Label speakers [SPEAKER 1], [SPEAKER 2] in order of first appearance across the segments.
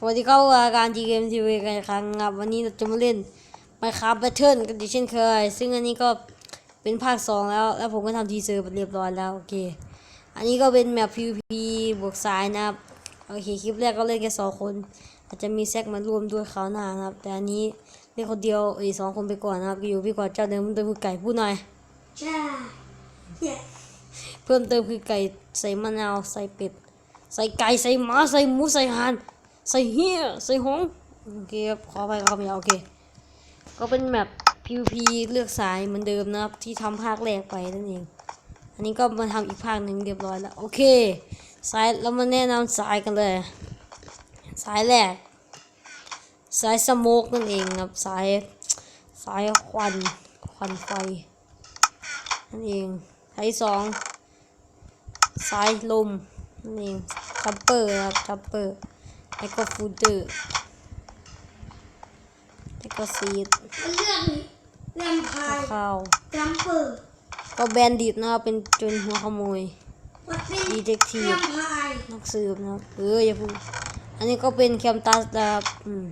[SPEAKER 1] สวัสดีครับรายการจีเกมทีวีกันอีกครั้งครับวันนี้เราจะมาเล่น Minecraft Battle กันอีกเช่นเคย ซึ่งอันนี้ก็เป็นภาคสองแล้ว แล้วผมก็ทำทีเซอร์ไปเรียบร้อยแล้ว โอเค อันนี้ก็เป็นแมป PVP บวกซ้ายนะครับ โอเค คลิปแรกก็เล่นแค่สองคน อาจจะมีแซกมาร่วมด้วยเขาวหน้านะครับ แต่อันนี้เล่นคนเดียวอีกสองคนไปก่อนนะครับอยู่พี่ก่อนเจ้าเดิมเติมคือไก่พูดหน่อย
[SPEAKER 2] ใช่เนี่ย
[SPEAKER 1] เพิ่มเติมคือไก่ใส่มะนาวใส่เป็ดใส่ไก่ใส่หมาใส่หมูใส่ห่าน ใส่เหี้ยใส่หงโอเคครับขอไปครับยาวโอเค ก็เป็นแบบ PVP เลือกสายเหมือนเดิมนะครับ ที่ทำภาคแรกไปนั่นเอง อันนี้ก็มาทำอีกภาคหนึ่งเรียบร้อยแล้ว โอเค สายเรามาแนะนำสายกันเลย สายแรก สายสโมกนั่นเองครับ สายสายควันควันไฟนั่นเองสายสองสายลมนั่นเองจัมเปอร์ครับจัมเปอร์ แล้วก็ฟูเดอร์แล้วก็ซีด
[SPEAKER 2] มันเลือกนี่แลมพาย
[SPEAKER 1] ข้าว
[SPEAKER 2] จัมเปอร์
[SPEAKER 1] ก็แบนดิตนะครับเป็นโจนหัวขโมย
[SPEAKER 2] มันเป็น
[SPEAKER 1] ดีเทคที
[SPEAKER 2] แล
[SPEAKER 1] ฟ
[SPEAKER 2] มพาย
[SPEAKER 1] นักสืบนะครับเอออย่าพูดอันนี้ก็เป็นแคมตัสนะครับอืม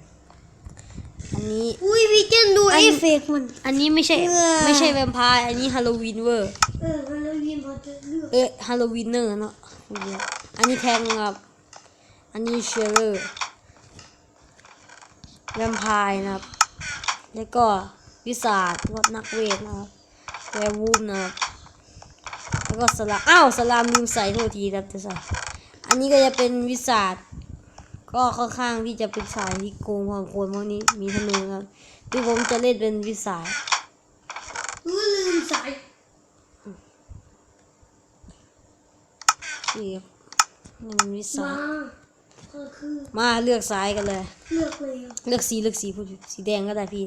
[SPEAKER 1] อันนี้
[SPEAKER 2] อุ้ยพี่เจนดู
[SPEAKER 1] อัน
[SPEAKER 2] เอฟเฟกต์มัน
[SPEAKER 1] อันนี้ไม่ใช่
[SPEAKER 2] เออ
[SPEAKER 1] ไม่ใช่แวมไพร์อันนี้ฮาโลวีนเวอร์
[SPEAKER 2] เออมันเลยยินพอจะเลือก
[SPEAKER 1] เอ๊ะฮาโลวีนเนอร์เนาะอันนี้แทงครับ อันนี้เชลเลอร์แวมไพร์นะครับ แล้วก็วิสาดก็นักเวทนะครับแวร์วูฟนะครับ แล้วก็สลามอ้าวสลามลืมใส่โทษทีครับจะใส่อันนี้ก็จะเป็นวิสาดก็ค่อนข้างที่จะเป็นสายที่โกงพอสมควรเพราะนี้มีธนูนะครับที่ผมจะเล่นเป็นวิสาด
[SPEAKER 2] อุ้ยลืมสาย
[SPEAKER 1] นี่ครับนี่มันวิสา
[SPEAKER 2] มา
[SPEAKER 1] ด
[SPEAKER 2] ก็คือ
[SPEAKER 1] มาเลือกสายกันเลย
[SPEAKER 2] เลือกเลยอะ
[SPEAKER 1] เลือกสีเลือกสีพูดผิดสีแดงก็ได้พี่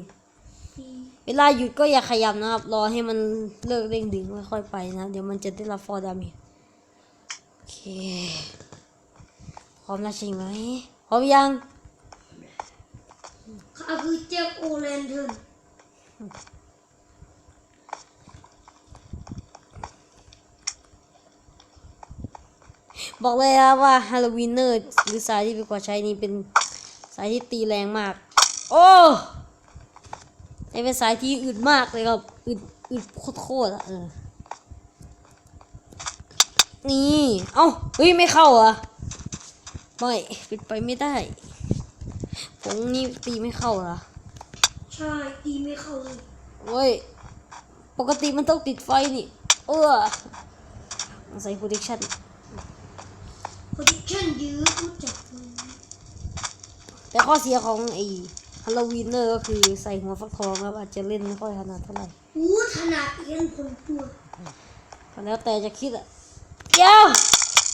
[SPEAKER 2] พี่
[SPEAKER 1] เวลาหยุดก็อย่าขยับนะครับ รอให้มันเลิกเร่งดึงค่อยๆไปนะ เดี๋ยวมันจะได้รับฟอร์ดามีโอเค พร้อมแล้วใช่ไหมพร้อมยัง
[SPEAKER 2] ข้าคือเจ็บโอแลนเทิร์น
[SPEAKER 1] บอกเลยนะว่าฮาโลวีนเนอร์หรือสายที่พี่กว่าใช้นี่เป็นสายที่ตีแรงมาก โอ้นี่เป็นสายที่อึดมากเลยครับอึดอึดโคตรๆอะเออนี่เอ้าเฮ้ยไม่เข้าเหรอะไม่เป็นไปไม่ได้ผมนี่ตีไม่เข้าเหรอ
[SPEAKER 2] ใช่ตีไม่เข้าเลย
[SPEAKER 1] เว้ยปกติมันต้องติดไฟนี่ เออใส่ protection
[SPEAKER 2] โปรดิชั่นยืดรู้จักเลย
[SPEAKER 1] แต่ข้อเสียของไอ้ฮาโลวีนเนอร์ก็คือใส่หัวฟักทองครับอาจจะเล่นไม่ค่อยถนัดเท่าไหร่
[SPEAKER 2] อู้ถนัดเอ็นผลตัว
[SPEAKER 1] ก็แล้วแต่จะคิดอะเดี๋ยว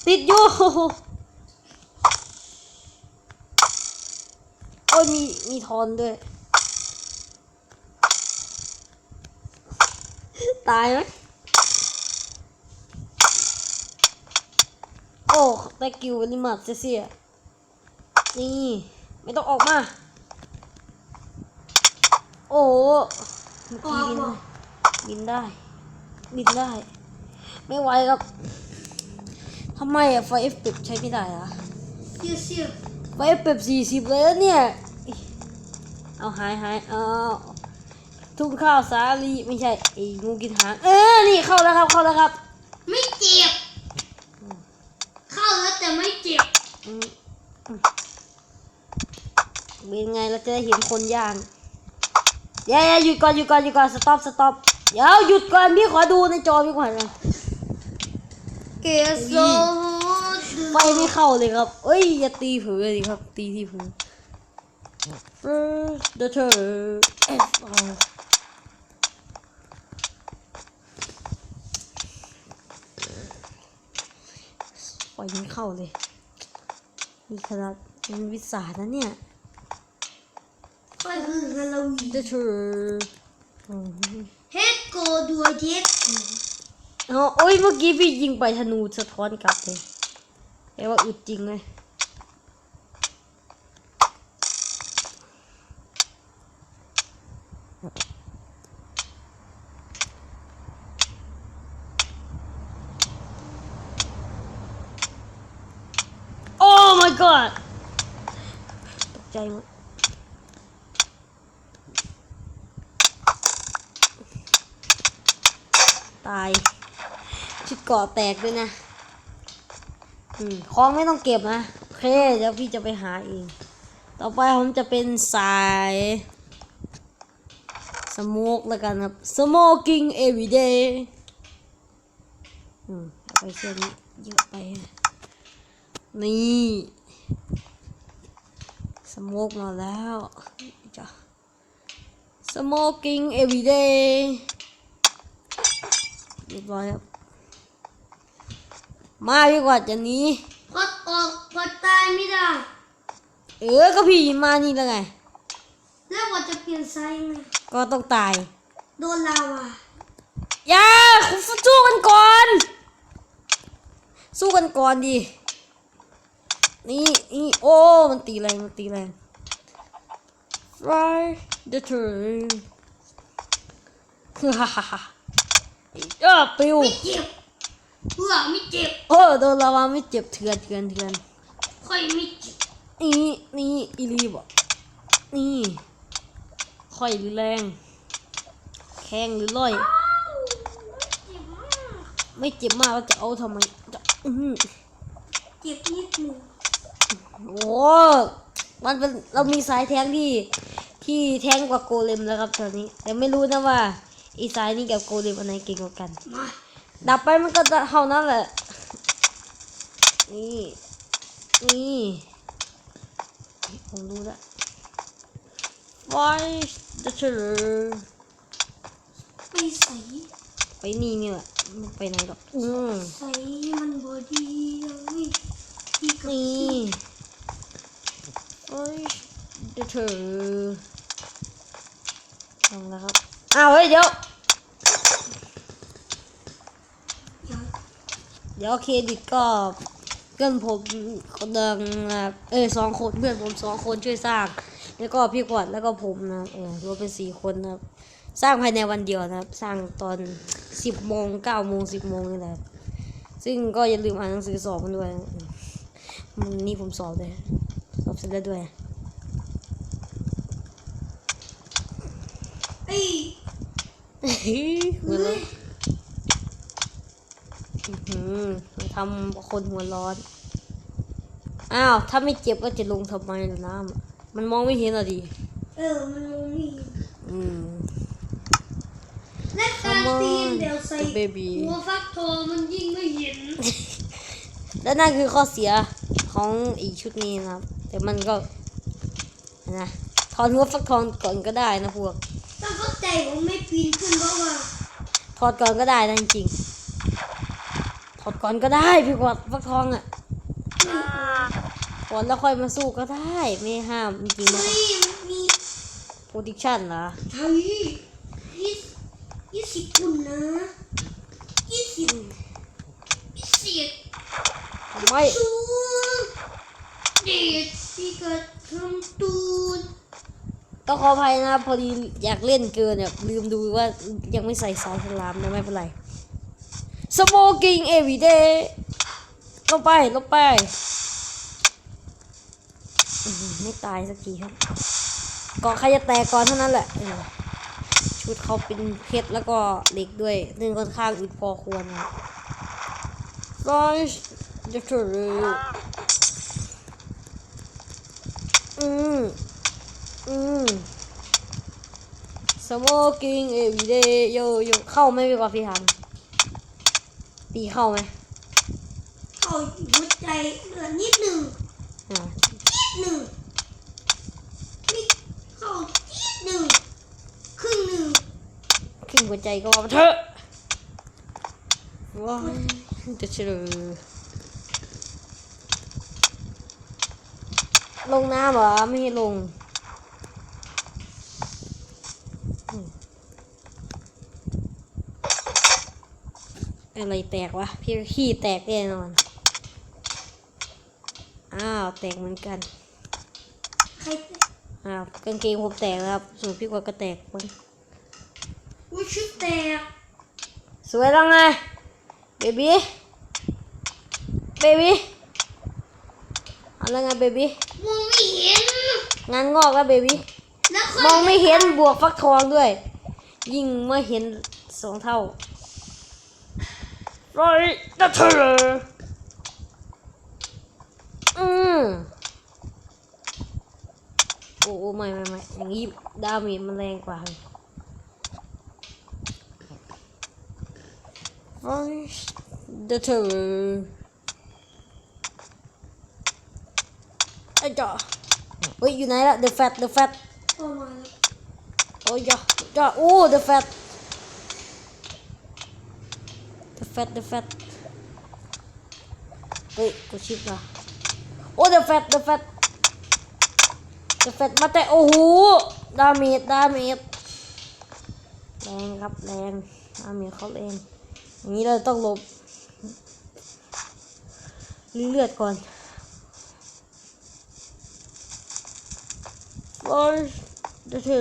[SPEAKER 1] ติดอยู่โอ้ยมีมีทอนด้วย ตายไหม อ้ได้กิวเวลิมัดเสียๆนี่ ไม่ต้องออกมา โอ้เมื่อ
[SPEAKER 2] อ
[SPEAKER 1] กี้
[SPEAKER 2] อก
[SPEAKER 1] บิน
[SPEAKER 2] บอก
[SPEAKER 1] บินได้ บินได้ ไม่ไหวครับทำไมอะไฟเอฟเปบใช้ไม่ได้อะ
[SPEAKER 2] เสียเสีย
[SPEAKER 1] ไฟเอฟเปบสี่สิบเลยนะเนี่ย เอาหายหายเอาทุ่งข้าวสาลีไม่ใช่ไอ้งูกินหาง เออ นี่เข้าแล้วครับ เข้าแล้วครับ
[SPEAKER 2] ไม่เจ็บ เข้าแล้วแต่ไม่เจ็บ
[SPEAKER 1] อืมอืม เป็นไงเราจะได้เห็นคนย่างเดี๋ยวๆหยุดก่อนหยุดก่อนหยุดก่อนสต็อปสต็อปเดี๋ยวหยุดก่อนพี่ขอดูในจอพี่ก่อนนะ
[SPEAKER 2] เกโซ
[SPEAKER 1] ไฟไม่เข้าเลยครับเอ้ยอย่าตีเผือดิครับ ตีที่เผือ First the turn F R ไฟไม่เข้าเลย นี่ขนาดเป็นวิสานะเนี่ย
[SPEAKER 2] ก็คือฮาโลวีน
[SPEAKER 1] The turn
[SPEAKER 2] เฮดโกดัวเจ็ด
[SPEAKER 1] อ๋อโอ้ยเมื่อกี้พี่ยิงไปธนูสะท้อนกลับเลยแปลว่าอึดจริงเลย Oh my god ใจหมด ตาย ชุดเกาะแตกด้วยนะ อืมของไม่ต้องเก็บนะโอเคเดี๋ยวพี่จะไปหาเอง ต่อไปผมจะเป็นสายสโมกแล้วกันครับ smoking every day อืมเอไปเส้นนี้เยอะไป นี่สโมกมาแล้วจ้ะ smoking every day รียบร้อยครับ มาดีกว่าจะหนี้
[SPEAKER 2] พอดออกพอดตายไม่ได้
[SPEAKER 1] เออก็พี่มานี่แล้วไง
[SPEAKER 2] แล้วว่าจะเปลี่ยนไซส์ไง
[SPEAKER 1] ก็ต้องตาย
[SPEAKER 2] โดนลาวา
[SPEAKER 1] อย่าคุณสู้กันก่อน สู้กันก่อนดินี่นี่โอ้ มันตีแรง มันตีแรง Fry the turn ฮ่าฮ่าฮ่า เออปิว
[SPEAKER 2] ไม่เจ็บเพื่อไม่เจ็บ
[SPEAKER 1] เออโดนลาวาไม่เจ็บเถื่อนเถื่อนเถื่อน
[SPEAKER 2] ค่อยไม่เจ็บ
[SPEAKER 1] นี่นี่อีลีบอกนี่ค่อยหรือแรง แข้งหรือล่อย
[SPEAKER 2] อ้าวเจ็บมาก
[SPEAKER 1] ไม่เจ็บมากแล้วจะเอาทำไมจะอื้อหือ
[SPEAKER 2] เจ็บนิดหนึ่ง
[SPEAKER 1] โอ้มันเป็นเรามีสายแทงที่ที่แทงกว่าโกเลมแล้วครับตอนนี้ แต่ไม่รู้นะว่า อีสายนี้กับโกเลมอันไหนเก่งกว่ากัน
[SPEAKER 2] มา
[SPEAKER 1] ดับไปมันก็จะเท่านั้นแหละ นี่ นี่ผมดูแล้ว Why the t e r
[SPEAKER 2] ไปใส่
[SPEAKER 1] ไปนี่นี่แหละไม่ไปไหนหรอก อืม
[SPEAKER 2] ใส่มันบอดีเลยดีกับ
[SPEAKER 1] นี่ Why the t e r ลองแล้วครับ เอาวเฮ้ยเดี๋ยว
[SPEAKER 2] เดี๋ยว
[SPEAKER 1] เครดิตก็เพื่อนผมคนเดิมนะเออสองคนเพื่อนผมสองคนช่วยสร้าง แล้วก็พี่กวดแล้วก็ผมนะเออรวมเป็นสี่คนนะครับสร้างภายในวันเดียวนะครับ สร้างตอนสิบโมงเก้าโมงสิบโมงนี่แหละครับซึ่งก็อย่าลืมอ่านหนังสือสอบกันด้วยนะมันนี่ผมสอบเลยสอบเสร็จแล้วด้วย
[SPEAKER 2] เอ้ย
[SPEAKER 1] หัวร้อนอื้อหือทำคนหัวร้อน อ้าว ถ้าไม่เจ็บก็จะลงทำไมล่ะน้ำอะมันมองไม่เห็นอะดิ
[SPEAKER 2] เออ มันมองไม่เห็น
[SPEAKER 1] อืม
[SPEAKER 2] และการ
[SPEAKER 1] Come on
[SPEAKER 2] ตีนเดี๋ยวใส่
[SPEAKER 1] baby
[SPEAKER 2] หัวฟักทองมันยิ่งไม่เห็น
[SPEAKER 1] และนั่นคือข้อเสียของอีกชุดนี้นะครับ แต่มันก็นะถอนหัวฟักทองก่อนก็ได้นะพวก
[SPEAKER 2] ต้องเข้าใจผมไม่ปีนขึ้นเพราะว่า
[SPEAKER 1] ถอดก่อนก็ได้นะจริงๆถอดก่อนก็ได้พี่กวาดฟักทองอะถอดแล้วค่อยมาสู้ก็ได้ไม่ห้ามจริงๆนะ
[SPEAKER 2] เฮ้ยมันมี
[SPEAKER 1] โปรดิชั่นเหรอ
[SPEAKER 2] เฮ้ยยี่สิบยี่สิบคุณนะยี่สิบยี่สิบ
[SPEAKER 1] ทำไม
[SPEAKER 2] ตูนเด็ดที่เกิดทำตูน
[SPEAKER 1] ต้องขออภัยนะพอดีอยากเล่นเกินแบบลืมดูว่ายังไม่ใส่สายสลามนะไม่เป็นไร smoking every day ลงไปลงไปไม่ตายสักทีครับก่อใครจะแตกก่อนเท่านั้นแหละชุดเขาเป็นเพชรแล้วก็เหล็กด้วยซึ่งค่อนข้างอึดพอควรนะ Flash the t r u อืม อืม smoking every day โยโยเข้าไหมพี่กว่าพี่ทำตีเข้าไหม
[SPEAKER 2] เข้าหัวใจเหลือนิดหนึ่ง
[SPEAKER 1] อ่า
[SPEAKER 2] นิดหนึ่งนี่เข้านิดหนึ่งครึ่งหนึ่ง
[SPEAKER 1] ขึ้นหัวใจก็ว่ามาเถอะว้ายจะเฉลยลงน้ำเหรอไม่ให้ลง อะไรแตกวะพี่ขี้แตกแน่นอน อ้าว แตกเหมือนกัน
[SPEAKER 2] ใคร
[SPEAKER 1] อ้าวกางเกงผมแตกแล้วครับ ส่วนพี่กวาดก็แตกมัน
[SPEAKER 2] อุ้ยชุดแตก
[SPEAKER 1] สวยแล้วไง เบบี้ เบบี้เอาแล้วไงเบบี้
[SPEAKER 2] มองไม่เห็น
[SPEAKER 1] งานงอกแล้วเบบี้
[SPEAKER 2] แล้วค่อย
[SPEAKER 1] มองไม่เห็นบวกฟักทองด้วย ยิ่งเมื่อเห็นสองเท่า ร้อยดัเธออืมโอ้โอ้ไม่ไม่ไม่อย่างนี้ดาเมจมันแรงกว่าเลยร้อยดัเธอไอ้จ่อเฮ้ยอยู่ไหนละ the fat the fat
[SPEAKER 2] ออกมาแล้ว
[SPEAKER 1] โอ้ยจ้ะจ้ะโอ้ the fat the fat เฮ้ยกูชิปละโอ้ the fat the fat the fat มาแต่โอ้โหดาเมจดาเมจแรงครับแรงดาเมจเขาแรงอย่างนี้เราต้องหลบเลือดก่อนโอ้ยเดี๋ยวเธอ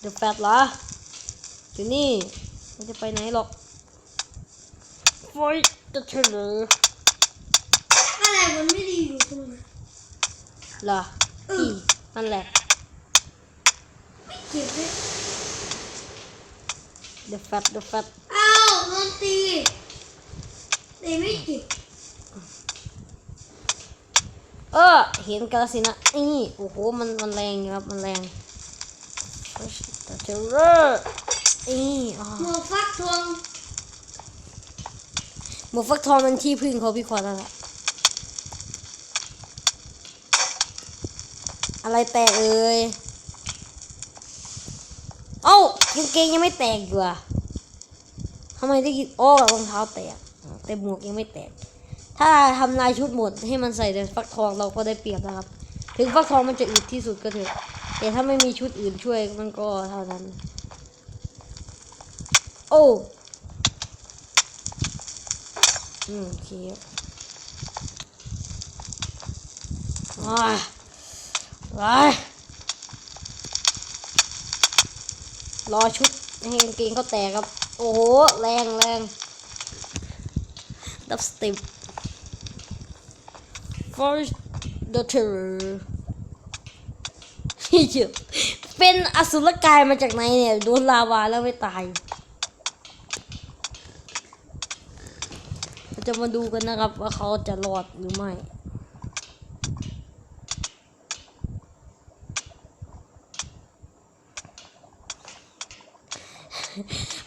[SPEAKER 1] เดี๋ยวแฟดละอยู่นี่ไม่จะไปไหนหรอก โอ้ยจะเฉลย
[SPEAKER 2] อะไรมันไม่ดีอยู่ตรงนั้น
[SPEAKER 1] ล่ะอีนั่นแหละ
[SPEAKER 2] ไม่เจ็บเลย
[SPEAKER 1] เดี๋ยวแฟดเดี๋ยวแฟด
[SPEAKER 2] อ้าวโดนตีแต่ไม่เจ็บ
[SPEAKER 1] เออ เห็นกันแล้วสินะนี่โอ้โห มันมันแรงอยู่ครับ มันแรงจะเฉลยนี่อ๋อ
[SPEAKER 2] หมวกฟักทอง
[SPEAKER 1] หมูฟักทองมันที่พึ่งเขาพี่ขวันแหละอะไรแตกเอ่ยเอ้ากางเกงยังไม่แตกอยู่อะทำไมได้กินโอ้รองเท้าแตกแต่หมวกยังไม่แตก ถ้าทำลายชุดหมดให้มันใส่แต่ฟักทองเราก็ได้เปรียบนะครับ ถึงฟักทองมันจะอึดที่สุดก็เถอะแต่ถ้าไม่มีชุดอื่นช่วยมันก็เท่านั้น โอ้ อืมโอเคว้ายว้ารอชุดให้กางเกงเขาแตกครับ โอ้โห แรงแรงดับสติป first the terror เป็นอสุรกายมาจากไหนเนี่ย โดนลาวาแล้วไม่ตายเรา จะมาดูกันนะครับ ว่าเขาจะรอดหรือไม่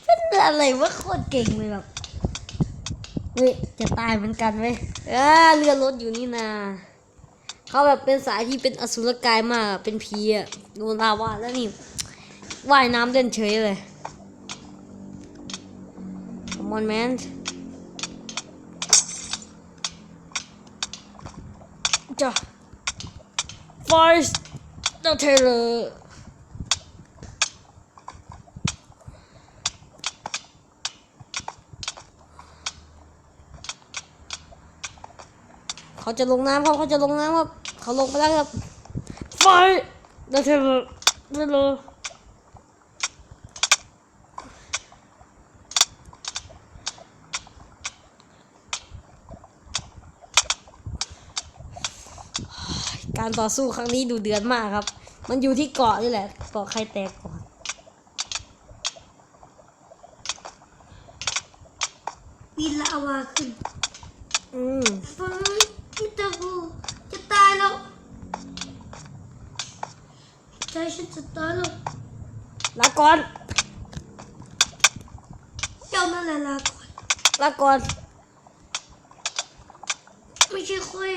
[SPEAKER 1] เป็นอะไรวะโคตรเก่งเลยแบบเฮ้ยจะตายเหมือนกันไหมเออเรือรถอยู่นี่นาเขาแบบเป็นสายที่เป็นอสุรกายมากอะเป็นผีอะโดนลาวาแล้วนี่ว่ายน้ำเล่นเฉยเลย Come on man จ้ะ First the Taylor เขาจะลงน้ำครับเขาจะลงน้ำครับ เขาลงไปแล้วครับไฟเดยวเธอไม่รู้ การต่อสู้ครั้งนี้ดูเดือดมากครับ มันอยู่ที่เกาะนี่แหละ เกาะใครแตกก่อน
[SPEAKER 2] ปีนลาวาขึ้น
[SPEAKER 1] อืม
[SPEAKER 2] ฟังมิตาบูจะตายแล้วใจฉันจะตายแล้ว
[SPEAKER 1] ลาก่อน
[SPEAKER 2] เจ้านั่นแหละลาก่อน
[SPEAKER 1] ลาก่อน
[SPEAKER 2] ไม่ใช่ค่อย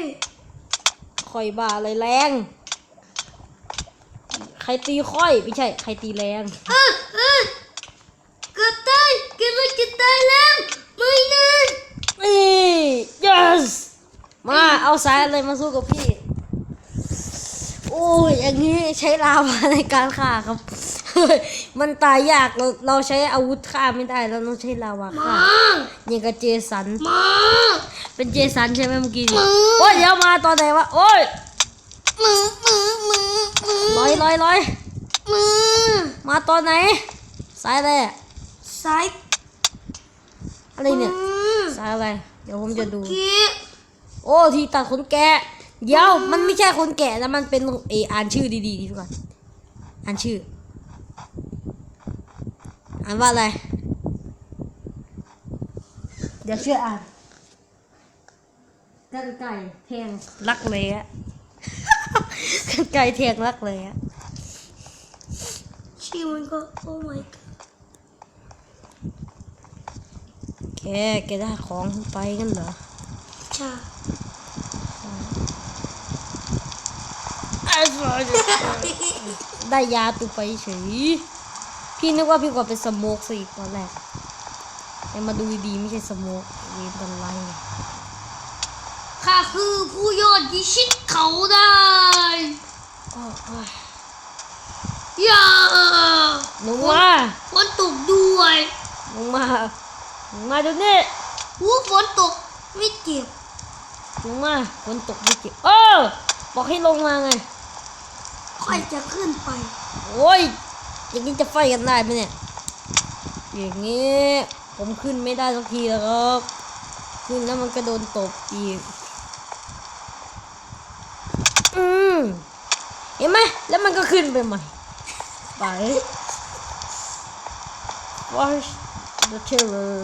[SPEAKER 1] ค่อยบ้าอะไรแรง ใครตีค่อยไม่ใช่ ใครตีแรง
[SPEAKER 2] เออเออเกือบตายเกือบจะตายแล้วไม่นะ
[SPEAKER 1] นี่ yes มาเอาสายอะไรมาสู้กับพี่ โอ้ยอย่างนี้ใช้ลาวาในการฆ่าครับเฮ้ยมันตายยากเราเราใช้อาวุธฆ่าไม่ได้เราต้องใช้ลาวาฆ่า
[SPEAKER 2] มา
[SPEAKER 1] อย่างกับเจสัน
[SPEAKER 2] มา
[SPEAKER 1] เป็นเจสันใช่ไหมเมื่อกี้นี่
[SPEAKER 2] มา
[SPEAKER 1] โอ้ยเดี๋ยวมาตอนไหนวะโอ้ย
[SPEAKER 2] มามามามา
[SPEAKER 1] ลอยลอยลอย
[SPEAKER 2] มา
[SPEAKER 1] มาตอนไหนสายอะไรอะ
[SPEAKER 2] ซ้าย
[SPEAKER 1] อะไรเนี่ย
[SPEAKER 2] มา
[SPEAKER 1] สายอะไร เดี๋ยวผมจะดู
[SPEAKER 2] เกี้
[SPEAKER 1] โอ้ที่ตัดขนแกะเดี๋ยวมันไม่ใช่คนแก่แล้วมันเป็นเอออ่านชื่อดีๆดีก่อนอ่านชื่ออ่านว่าอะไร เดี๋ยวช่วยอ่าน กันไก่แทงรักเลยอะกันไก่แทงรักเลยอะ
[SPEAKER 2] ชื่อมันก็โอ้ my god
[SPEAKER 1] แกแกได้ของไปกันเหรอ
[SPEAKER 2] ใช่
[SPEAKER 1] ได้ยาตูไปเฉย พี่นึกว่าพี่กว่าเป็นสโมกสิตอนแรกแต่มาดูดีๆไม่ใช่สโมกเวนตันไลไง
[SPEAKER 2] ข้า คือผู้ยอดยิชิตเขาได้
[SPEAKER 1] อ้าวอ้าว
[SPEAKER 2] อย่า
[SPEAKER 1] ลงมา
[SPEAKER 2] ฝนตกด้วย
[SPEAKER 1] ลงมาลงมาเดี๋ยวนี้
[SPEAKER 2] หูฝนตกไม่เจ็บ
[SPEAKER 1] ลงมาฝนตกไม่เจ็บเออบอกให้ลงมาไง
[SPEAKER 2] ค่อยจะขึ้นไป
[SPEAKER 1] โอ้ยอย่างนี้จะไฟกันได้ไหมเนี่ย อย่างนี้ ผมขึ้นไม่ได้สักทีแล้วครับ ขึ้นแล้วมันก็โดนตบอีก อืมเห็นไหมแล้วมันก็ขึ้นไปใหม่ไป Watch the terror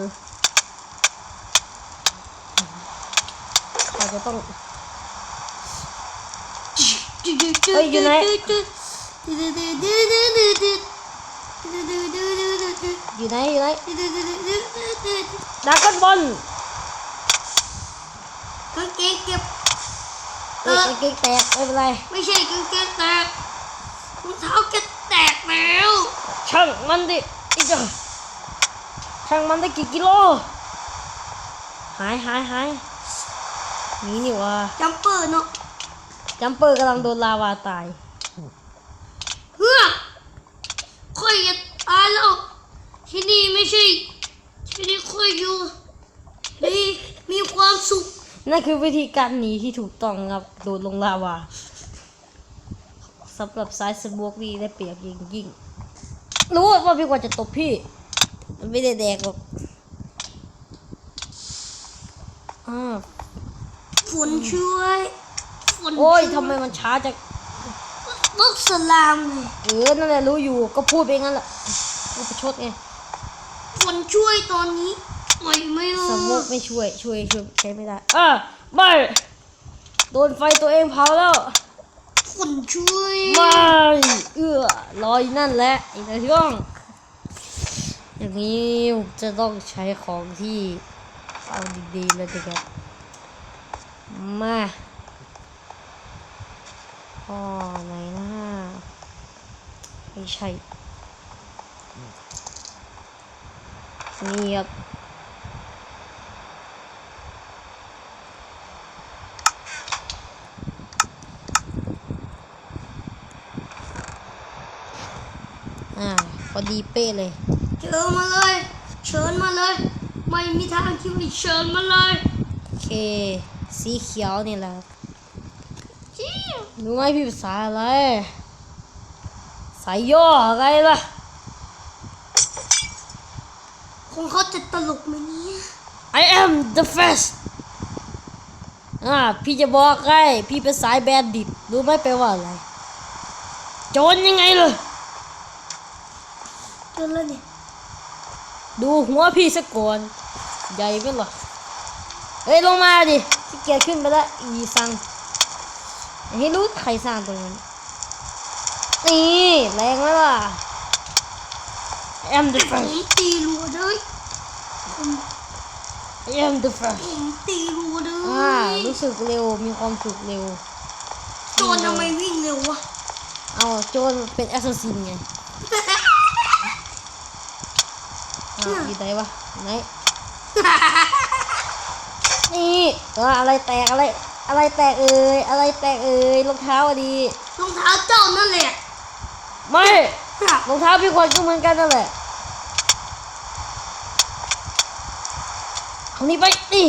[SPEAKER 1] เราจะต้องเฮ้ยอยู่ไหนอยู่ไหนอยู่ไหนดราก้อนบอล
[SPEAKER 2] กางเกงเก็บ
[SPEAKER 1] เออเกางเกแตกไม่เป็นไร
[SPEAKER 2] ไม่ใช่กางเกงแตกรองเท้าแกแตกแล้ว
[SPEAKER 1] ช่างมันดิไอ้เจ้าช่างมันได้กี่กิโล หายหายหายหนี่นี่วะ
[SPEAKER 2] จัมเปอร์เนาะ
[SPEAKER 1] จัมเปอร์กำลังโดนลาวาตาย
[SPEAKER 2] เพื่อค่อยจะตายแล้ว ที่นี่ไม่ใช่ ที่นี่ค่อยอยู่ดีมีความสุข
[SPEAKER 1] นั่นคือวิธีการหนีที่ถูกต้องครับโดดลงลาวาสำหรับสายสมวกนี่ได้เปรียบยิ่งยิ่งรู้ว่าพี่กว่าจะตบพี่ มันไม่ได้แดกหรอกอ่า
[SPEAKER 2] ฝนช่วยฝน
[SPEAKER 1] โอ้ย
[SPEAKER 2] ช่ว
[SPEAKER 1] ทำไมมันช้าจัง
[SPEAKER 2] บักสลามไง
[SPEAKER 1] เออนั่นแหละรู้อยู่ก็พูดไปงั้นแหละพูดประชดไง
[SPEAKER 2] ฝนช่วยตอนนี้ปล่อ ยไม่รอ
[SPEAKER 1] สมมติไม่ช่วย ช่วยช่วยใช้ไม่ได้อะไม่โดนไฟตัวเองเผาแล้ว
[SPEAKER 2] ฝนช่วย
[SPEAKER 1] ไม่เอื้อรอยนั่นแหละอีกในช่วงอย่างนี้จะต้องใช้ของที่เอาดีๆเลยนะครับมาอ๋อไหนนะไม่ใช่นี่ครับ อ่า พอดีเป๊ะเลย
[SPEAKER 2] เชิญมาเลย เชิญมาเลย ไม่มีทางที่ไม่เชิญมาเลย
[SPEAKER 1] โอเค สีเขียวนี่แหละครับ
[SPEAKER 2] จี้
[SPEAKER 1] รู้ไหมพี่ภาษาอะไรสายย่ออะไรล่ะ
[SPEAKER 2] คงเขาจะตลกไหมเนี่ย
[SPEAKER 1] I am the first อ่าพี่จะบอกไงพี่เป็นสายแบนดิตรู้ไหมแปลว่าอะไร โจรยังไงเลย
[SPEAKER 2] เชิญแล้วเนี่ย
[SPEAKER 1] ดูหัวพี่สักก่อน ใหญ่ไหมล่ะเอ้ยลงมาดิขี้เกียจขึ้นไปแล้วอีสังอย่าให้รู้ใครสร้างตรงนั้นนี่แรงไหมล่ะ I am the
[SPEAKER 2] ผม
[SPEAKER 1] first
[SPEAKER 2] ตีรัวเลยผม
[SPEAKER 1] I am the first
[SPEAKER 2] ผมตีรัวเล
[SPEAKER 1] อ่ายรู้สึกเร็วมีความสุขเร็ว
[SPEAKER 2] โจรทำไมวิ่งเร็ววะ
[SPEAKER 1] เอาโจรเป็นแอสซัสซินไง อ้าวอยู่ไหนวะไหนนี่เอออะไรแตกอะไร อะไรแตกเอ่ยอะไรแตกเอ่ยรองเท้าอะดี
[SPEAKER 2] รองเท้าเจ้านั่นแหละ
[SPEAKER 1] ไม่รองเท้าพี่ควรก็เหมือนกันนั่นแหละเอานี่ไปนี่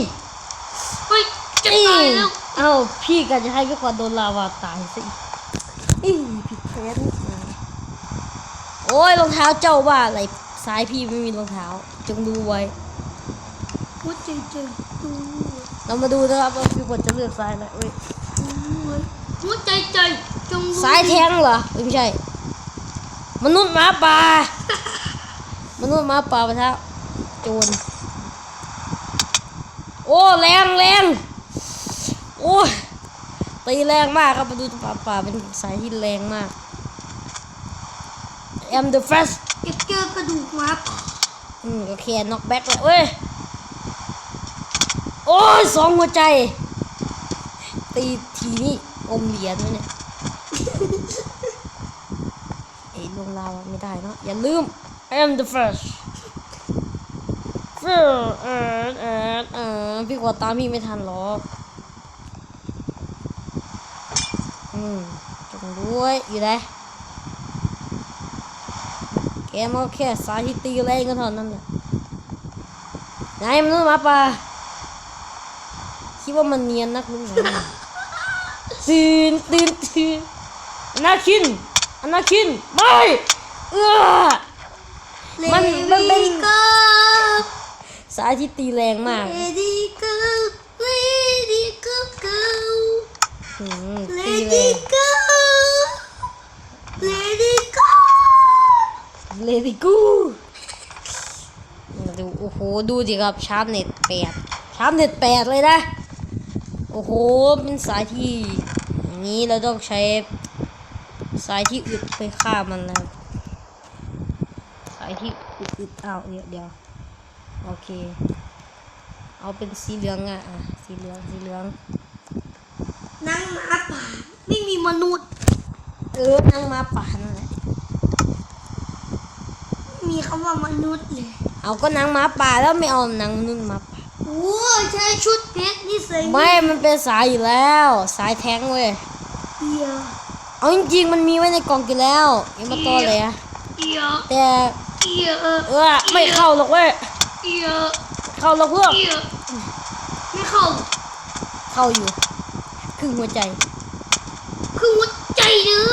[SPEAKER 2] เฮ้ยจะ
[SPEAKER 1] นี่
[SPEAKER 2] ตายแล้ว
[SPEAKER 1] เอาพี่กันจะให้พี่ควรโดนลาวาตายสิอีผิดแผนโอ้ยรองเท้าเจ้าว่าอะไร ซ้ายพี่ไม่มีรองเท้า จงดูไว้
[SPEAKER 2] หัวใจเจอดู
[SPEAKER 1] เรามาดูนะครับว่าพี่ควรจะเลือกซ้ายอะไรเว้ย
[SPEAKER 2] อืมวใจใจจงรู้
[SPEAKER 1] สายแทงเหรอเอ้ยไม่ใช่ มนุษย์หมาป่ามนุษย์หมาป่าปะทะโจรโอ้แรงแรงโอ้ยตีแรงมากครับมนุษย์หมาป่าเป็นสายที่แรงมาก I'm the first
[SPEAKER 2] เก็บเจอกระดูกหมาป่า
[SPEAKER 1] อืมก็แค่น็อกแบ็กเลยเว้ย โอ้ยสองหัวใจ ตีทีนี่อมเหรียญไว้เนี่ยเอ้ยลงลาวอะไม่ได้เนาะอย่าลืม I am the first first เออเออเออพี่กว่าตามพี่ไม่ทันหรอกอืมจงด้วยอยู่ไหน แกมาแค่สายที่ตีแรงก็เท่านั้นแหละนายมันษย์หมาป่าคิดว่ามันเนียนนักหรือไงตื่นตื่นตื่นอนาคินอนาคินไม่เอื้อมันมันเป็น
[SPEAKER 2] ก็
[SPEAKER 1] สายที่ตีแรงมาก
[SPEAKER 2] เลดี้ก็เลดี้ก็ก็
[SPEAKER 1] อืม
[SPEAKER 2] เล
[SPEAKER 1] ตีแร
[SPEAKER 2] ดี้
[SPEAKER 1] ง
[SPEAKER 2] ก็เลดี้ก็
[SPEAKER 1] เลดี้กูดูโอ้โหดูดิครับชาร์ปเน็ตแปดชาร์ปเน็ตแปดเลยนะ โอ้โหเป็นสายที่อย่างนี้เราต้องใช้สายที่อึดไปฆ่ามันนะครับสายที่อึดอึดอ้าวเดี๋ยวเดี๋ยวโอเค เอาเป็นสีเหลืองอะอะสีเหลืองสีเหลือง
[SPEAKER 2] นางหมาป่าไม่มีมนุษย์
[SPEAKER 1] เออนั่งมาป่านั่นแหละ
[SPEAKER 2] ไม่มีคำว่ามนุษย์เลย
[SPEAKER 1] เอาก็นางหมาป่าแล้วไม่เอานางนุ่นหมาป่า
[SPEAKER 2] โอ้ใช้ชุดเพชรนี่ใส่
[SPEAKER 1] ไม่มันเป็นสายอยู่แล้ว สายแท้งเว้ย
[SPEAKER 2] เอีย
[SPEAKER 1] เอาจริงๆมันมีไว้ในกล่องกินแล้วยังมาต้อเลยอะ
[SPEAKER 2] เอีย
[SPEAKER 1] แต่
[SPEAKER 2] เอียเออ
[SPEAKER 1] เออไม่เข้าหรอกเว้ย
[SPEAKER 2] เอีย
[SPEAKER 1] เข้าหรอกเพื่อน
[SPEAKER 2] เอียไม่เข้า
[SPEAKER 1] เข้าอยู่ครึ่งหัวใจ
[SPEAKER 2] คือหัวใจเด้อ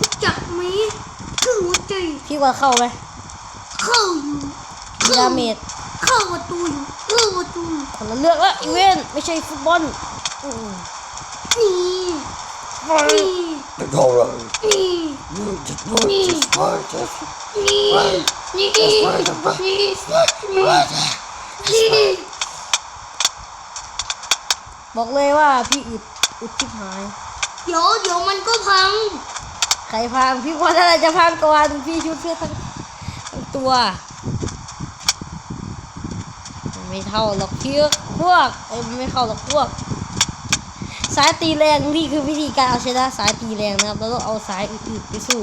[SPEAKER 2] รู้จักไหมคือหัวใจ
[SPEAKER 1] พี่ว่าเข้าไหม
[SPEAKER 2] เข้าอยู่
[SPEAKER 1] ดาเมจ
[SPEAKER 2] เข้าประตูอยู่เข้าประตูอยู่
[SPEAKER 1] คนละเลือกแล้วอีเวนต์ไม่ใช่ฟุตบอลอืม
[SPEAKER 2] นี่นี่
[SPEAKER 3] It's all right.
[SPEAKER 2] นี่
[SPEAKER 3] You just want just want just
[SPEAKER 2] นี่นี่นี่นี่นี่
[SPEAKER 1] บอกเลยว่าพี่อึดอึดชิบหาย
[SPEAKER 2] เดี๋ยวเดี๋ยวมันก็พัง
[SPEAKER 1] ใครพังพี่ว่าอะไรจะพังก่อนพี่ชุดเพื่อทั้งทั้งตัว ไม่เท่าหรอกพี่พวกเอ้ยไม่เข้าหรอกพวก สายตีแรงนี่คือวิธีการเอาชนะสายตีแรงนะครับเราต้องเอาสายอื่นๆไปสู้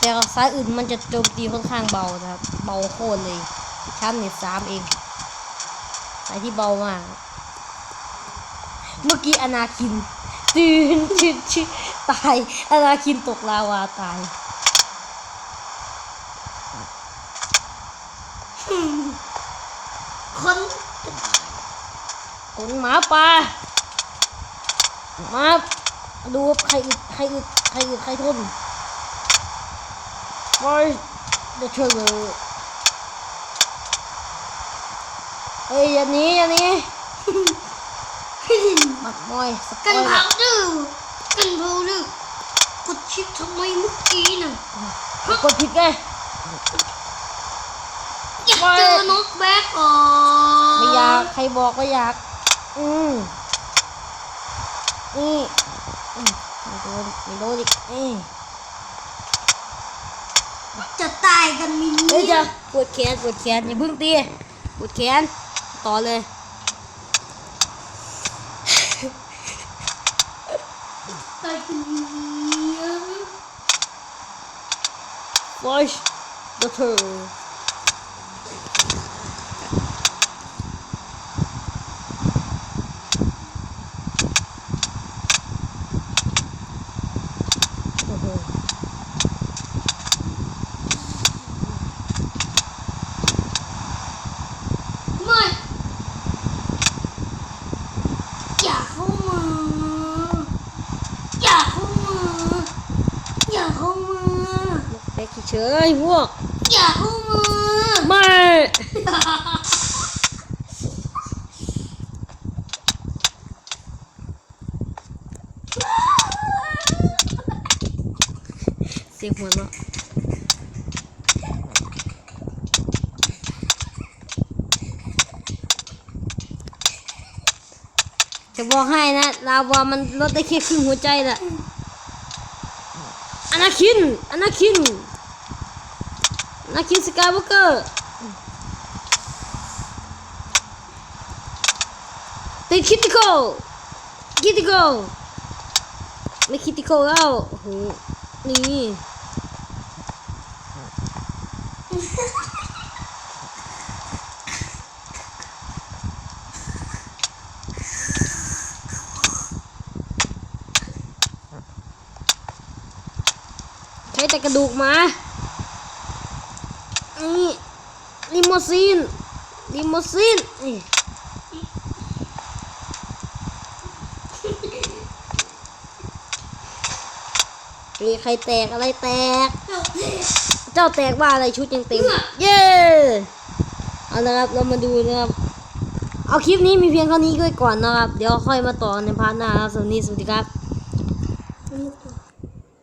[SPEAKER 1] แต่สายอื่นมันจะโจมตีค่อนข้างเบานะครับ เบาโคตรเลยชั้นเน็ตสามเอง สายที่เบามาก เมื่อกี้อนาคินตื่นตื่นชื่อตายอนาคินตกลาวาตาย
[SPEAKER 2] คน
[SPEAKER 1] คนหมาป่ามาดูว่าใครอึดใครอึดใครอึดใครทน First the trigger เอ้ยอย่าหนี้อย่าหนี้มัดมอยสป
[SPEAKER 2] กั
[SPEAKER 1] อนย
[SPEAKER 2] เผาดื้อกันเผาดื้อกดชิปทำไมเมื่อกี้น่ะ
[SPEAKER 1] กดผิดไง
[SPEAKER 2] อยากเจอนกแบ็กอ๋อ
[SPEAKER 1] ไม่อยากใครบอกก็อยาก อืมนี่อืมไม่โดนไม่โดนอีกเอ้ย
[SPEAKER 2] จะตายกันมิน
[SPEAKER 1] เฮ้ย
[SPEAKER 2] เนี่
[SPEAKER 1] จะ
[SPEAKER 2] ย
[SPEAKER 1] ปวดแขนปวดแขนอย่าเพิ่งตีปวดแขนต่อเลย
[SPEAKER 2] ตายกันมินเนี่ย
[SPEAKER 1] Flush the turn โอ้โห
[SPEAKER 2] ไม่อย่าเข้ามาอย่าเข้ามาอย่าเข้ามา
[SPEAKER 1] เล็กเฉยพวก
[SPEAKER 2] อย่าเข้ามา
[SPEAKER 1] ไม่
[SPEAKER 2] อ
[SPEAKER 1] สียงหัวเราะจะบอกให้นะ ลาวามันลดได้แค่ครึ่งหัวใจแหละอนาคินอนาคินอ นาคินสกายวอล์กเกอร์ติดคิติโกคิติโกไม่คิติโกแล้วโอ้โหนี่ใช้แต่กระดูกมา นี่ลิโมซีนลิโมซีนนี่มีใครแตกอะไรแตก
[SPEAKER 2] เจ้าเด็ก
[SPEAKER 1] เจ้าแตกว่าอะไรชุดยังเต็ม เย้เอาละครับเรามาดูนะครับ เอาคลิปนี้มีเพียงเท่านี้ด้วยก่อนนะครับ เดี๋ยวค่อยมาต่อในพาร์ทหน้าครับสวัสดีสวัสดีครับ
[SPEAKER 2] มัน